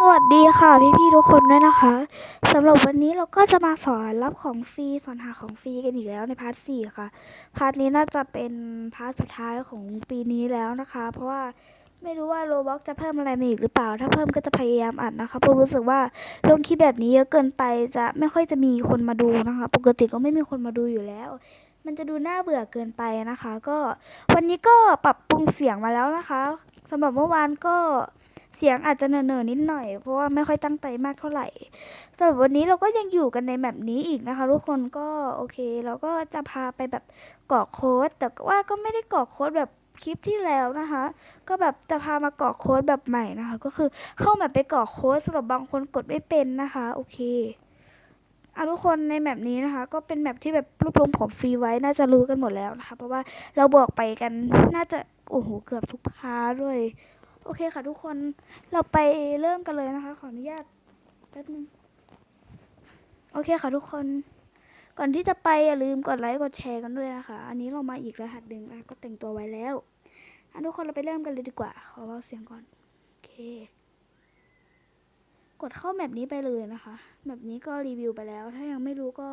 สวัสดีค่ะพี่ๆทุกคนด้วยนะคะสำหรับวันนี้เราก็จะมาสอนรับของฟรีสอนหาของฟรีกันอีกแล้วในพาร์ทสี่ค่ะพาร์ทนี้น่าจะเป็นพาร์ทสุดท้ายของปีนี้แล้วนะคะ เพราะว่าไม่รู้ว่าโรบ็อกจะเพิ่มอะไรมาอีกหรือเปล่า ถ้าเพิ่มก็จะพยายามอัดนะคะเพราะรู้สึกว่าลงคลิปแบบนี้เยอะเกินไปจะไม่ค่อยจะมีคนมาดูนะคะ ปกติก็ไม่มีคนมาดูอยู่แล้วมันจะดูน่าเบื่อเกินไปนะคะ ก็วันนี้ก็ปรับปรุงเสียงมาแล้วนะคะสำหรับเมื่อวานก็ เสียงอาจจะเนอๆนิดหน่อย เพราะว่าไม่ค่อยตั้งใจมากเท่าไหร่สำหรับวันนี้เราก็ยังอยู่กันในแบบนี้อีกนะคะ ทุกคนก็โอเค เราก็จะพาไปแบบกรอกโค้ด แต่ว่าก็ไม่ได้กรอกโค้ดแบบคลิปที่แล้วนะคะ ก็แบบจะพามากรอกโค้ดแบบใหม่นะคะ ก็คือเข้าแบบไปกรอกโค้ดสำหรับบางคนกดไม่เป็นนะคะโอเคเอาทุกคนในแมปนี้นะคะ ก็เป็นแมปที่แบบรวบรวมของฟรีไว้น่าจะรู้กันหมดแล้วนะคะ เพราะว่าเราบอกไปกันน่าจะโอ้โหเกือบทุกพาร์ด้วย โอเคค่ะทุกคนเราไปเริ่มกันเลยนะคะ ขออนุญาตแป๊บนึงโอเคค่ะทุกคน ก่อนที่จะไปอย่าลืมกดไลค์กดแชร์กันด้วยนะคะ อันนี้เรามาอีกรหัสหนึ่งนะก็แต่งตัวไว้แล้วอันทุกคนเราไปเริ่มกันเลยดีกว่า ขอเบาเสียงก่อนโอเค กดเข้าแมปนี้ไปเลยนะคะแมปนี้ก็รีวิวไปแล้ว ถ้ายังไม่รู้ก็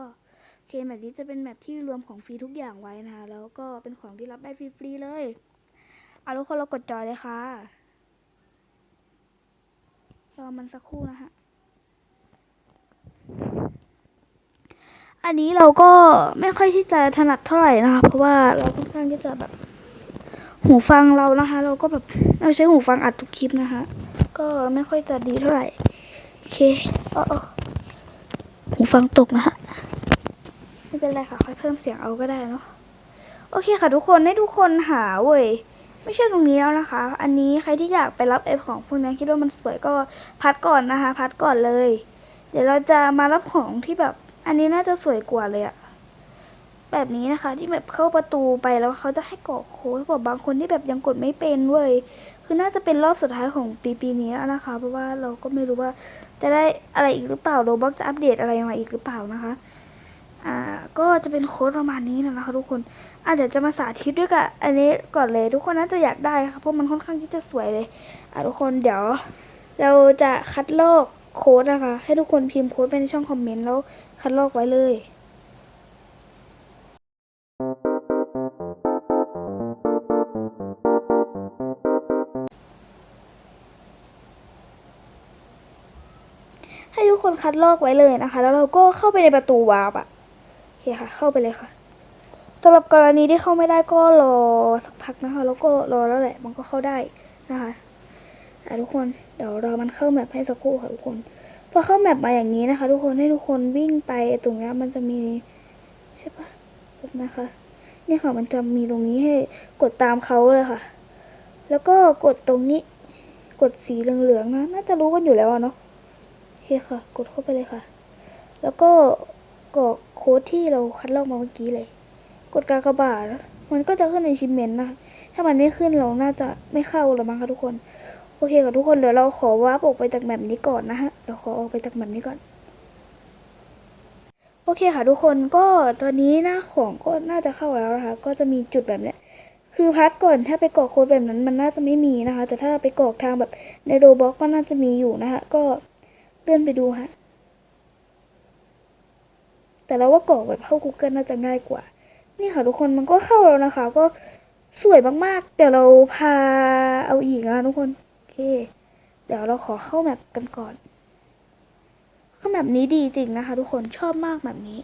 โอเคแมปนี้จะเป็นแมปที่รวมของฟรีทุกอย่างไว้นะคะแล้วก็เป็นของที่รับได้ฟรีๆเลยเอาทุกคนเรากดจอยเลยค่ะ รอมันสักครู่นะฮะ อันนี้เราก็ไม่ค่อยที่จะถนัดเท่าไหร่นะคะ เพราะว่าเราค่อนข้างที่จะแบบ หูฟังเรานะคะ เราก็แบบเราใช้หูฟังอัดทุกคลิปนะคะ ก็ไม่ค่อยจะดีเท่าไหร่ โอเคเออหูฟังตกนะฮะ ไม่เป็นไรค่ะ ค่อยเพิ่มเสียงเอาก็ได้เนาะ โอเคค่ะทุกคนให้ทุกคนหาเว้ย ไม่ใช่ตรงนี้แล้วนะคะ อันนี้ใครที่อยากไปรับเอฟของพวกนี้คิดว่ามันสวยก็พัดก่อนนะคะ พัดก่อนเลย เดี๋ยวเราจะมารับของที่แบบ อันนี้น่าจะสวยกว่าเลยอะแบบนี้นะคะ ที่แบบเข้าประตูไปแล้วเขาจะให้กรอกโค้ดบอกบางคนที่แบบยังกดไม่เป็นเว้ยคือน่าจะเป็นรอบสุดท้ายของปีปีนี้แล้วนะคะ เพราะว่าเราก็ไม่รู้ว่าจะได้อะไรอีกหรือเปล่าโรบ็อกจะอัปเดตอะไรมาอีกหรือเปล่านะคะ อ่าก็จะเป็นโค้ดประมาณนี้นะคะทุกคนอะเดี๋ยวจะมาสาธิตด้วยกับอันนี้ก่อนเลยทุกคนน่าจะอยากได้ค่ะเพราะมันค่อนข้างที่จะสวยเลยอะทุกคนเดี๋ยว เราจะคัดลอกโค้ดนะคะ ให้ทุกคนพิมพ์โค้ดไปในช่องคอมเมนต์แล้วคัดลอกไว้เลยให้ทุกคนคัดลอกไว้เลยนะคะ แล้วเราก็เข้าไปในประตูวาร์ปอะ คค่ะ เข้าไปเลยค่ะสำหรับกรณีที่เข้าไม่ได้ก็รอสักพักนะคะ แล้วก็รอแล้วแหละ มันก็เข้าได้นะคะอะทุกคนเดี๋ยวรอมันเข้าแมปให้สักครู่ค่ะทุกคนพอเข้าแมปมาอย่างนี้นะคะ ทุกคนให้ทุกคนวิ่งไปตรงนี้มันจะมีใช่ปะนะคะนี่ค่ะมันจะมีตรงนี้ให้กดตามเขาเลยค่ะ แล้วก็กดตรงนี้ กดสีเหลืองๆนะ น่าจะรู้กันอยู่แล้วเนาะโอเคค่ะ กดเข้าไปเลยค่ะ แล้วก็ กรอกโค้ดที่เราคัดลอกมาเมื่อกี้เลย กดกากบาทมันก็จะขึ้นในชิมเมนต์นะถ้ามันไม่ขึ้นเราน่าจะไม่เข้าหรอมั้งคะทุกคน โอเคค่ะทุกคนเดี๋ยวเราขอวาร์ปออกไปจากแมปนี้ก่อนนะฮะเดี๋ยวขอออกไปจากแมปนี้ก่อน โอเคค่ะทุกคนก็ตอนนี้หน้าของก็น่าจะเข้าแล้วนะคะ ก็จะมีจุดแบบเนี้ยคือพักก่อนถ้าไปกรอกโค้ดแบบนั้นมันน่าจะไม่มีนะคะ แต่ถ้าไปกรอกทางแบบในโรบ็อกก็น่าจะมีอยู่นะคะก็เลื่อนไปดูฮะ แต่เราว่ากรอกแบบเข้า Google น่าจะง่ายกว่า นี่ค่ะทุกคนมันก็เข้าแล้วนะคะ ก็สวยมากๆ เดี๋ยวเราพาเอาอีกนะทุกคนโอเค เดี๋ยวเราขอเข้าแมปกันก่อน เข้าแมปนี้ดีจริงนะคะ ทุกคนชอบมากแบบนี้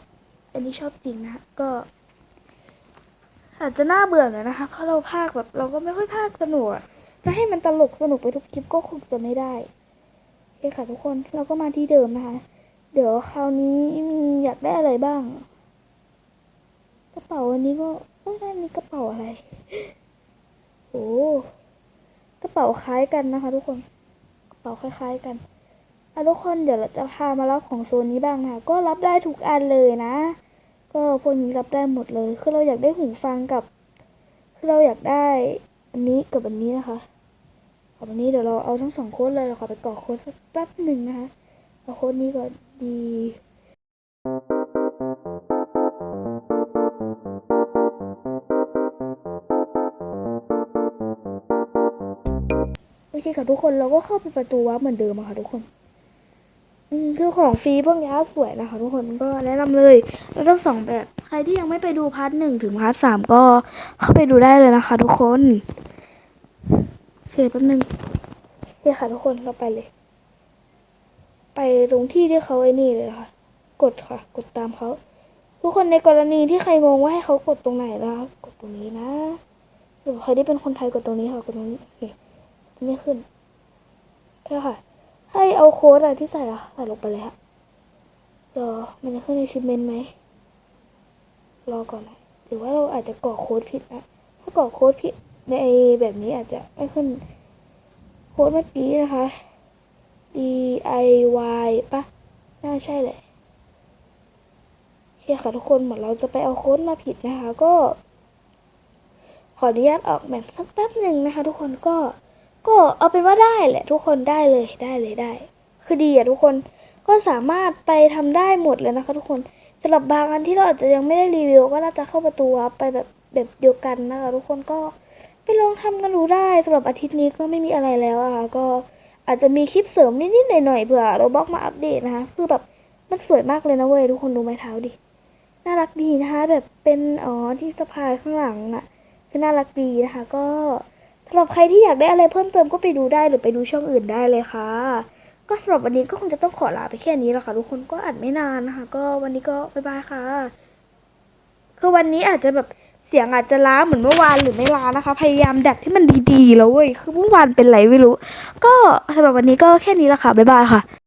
อันนี้ชอบจริงนะก็ อาจจะน่าเบื่อหน่อยนะคะ เพราะเราพากแบบเราก็ไม่ค่อยพากสนุกจะให้มันตลกสนุกไปทุกคลิปก็คงจะไม่ได้โอเคค่ะทุกคนเราก็มาที่เดิมนะคะ เดี๋ยวคราวนี้มีอยากได้อะไรบ้าง กระเป๋าอันนี้ก็เอ้ยนั่นนี่กระเป๋าอะไร โอ้กระเป๋าคล้ายกันนะคะ ทุกคน กระเป๋าคล้าย ๆ กันอะทุกคนเดี๋ยวเราจะพามารับของโซนนี้บ้างนะคะก็รับได้ทุกอันเลยนะ ก็พวกนี้รับได้หมดเลย คือเราอยากได้หูฟังกับ คือเราอยากได้อันนี้กับอันนี้นะคะเอาอันนี้เดี๋ยวเราเอาทั้งสองโค้ดเลยเราขอไปกรอกโค้ดสักแป๊บหนึ่งนะคะเอาโค้ดนี้ก่อน ดีโอเคค่ะทุกคนเราก็เข้าไปประตูวัดเหมือนเดิมค่ะทุกคนอืมคือของฟรีพวกนี้สวยนะคะ ทุกคนก็แนะนำเลยแล้วทั้งสองแบบ ใครที่ยังไม่ไปดูพาร์ทหนึ่งถึงพาร์ทสามก็เข้าไปดูได้เลยนะคะ ทุกคนโอเคแป๊บนึงโอเคค่ะทุกคนเราไปเลย ไปตรงที่ที่เขาไอ้นี่เลยนะคะกดค่ะ กดตามเขา ทุกคนในกรณีที่ใครงงว่าให้เขากดตรงไหนนะคะกดตรงนี้นะหรือใครที่เป็นคนไทยกดตรงนี้ค่ะกดตรงนี้โอเคจะไม่ขึ้นแค่ค่ะ ให้เอาโค้ดอะไรที่ใส่อะใส่ลงไปเลยฮะรอมันจะขึ้นในชิปเมนไหมรอก่อนนะหรือว่าเราอาจจะกรอกโค้ดผิดนะถ้ากรอกโค้ดผิดในแบบนี้อาจจะไม่ขึ้นโค้ดเมื่อกี้นะคะ D I Y ปะน่าใช่เลยโอเคค่ะทุกคนเหมือนเราจะไปเอาโค้ดมาผิดนะคะ ก็ ขออนุญาตออกแบบสักแป๊บหนึ่งนะคะ ทุกคนก็ ก็เอาเป็นว่าได้แหละ ทุกคนได้เลยได้เลยได้ คือดีอะทุกคนก็สามารถไปทำได้หมดเลยนะคะ ทุกคนสำหรับบางอันที่เราอาจจะยังไม่ได้รีวิว ก็น่าจะเข้าประตูไปแบบแบบเดียวกันนะคะ ทุกคนก็ไปลองทำกันดูได้สำหรับอาทิตย์นี้ก็ไม่มีอะไรแล้วอะค่ะก็ อาจจะมีคลิปเสริมนิดๆหน่อยๆเผื่อเราบล็อกมาอัปเดตนะคะ คือแบบมันสวยมากเลยนะเว้ยทุกคนดูไม้เท้าดิ น่ารักดีนะคะ แบบเป็นอ๋อที่สะพายข้างหลังอะคือน่ารักดีนะคะ ก็สำหรับใครที่อยากได้อะไรเพิ่มเติมก็ไปดูได้หรือไปดูช่องอื่นได้เลยค่ะ ก็สำหรับวันนี้ก็คงจะต้องขอลาไปแค่นี้แล้วค่ะ ทุกคนก็อัดไม่นานนะคะ ก็วันนี้ก็บ๊ายบายค่ะ คือวันนี้อาจจะแบบ เสียงอาจจะล้าเหมือนเมื่อวานหรือไม่ล้านะคะ พยายามดัดที่มันดีๆแล้วเว้ยคือเมื่อวานเป็นไรไม่รู้ ก็สำหรับวันนี้ก็แค่นี้ละค่ะบ๊ายบายค่ะ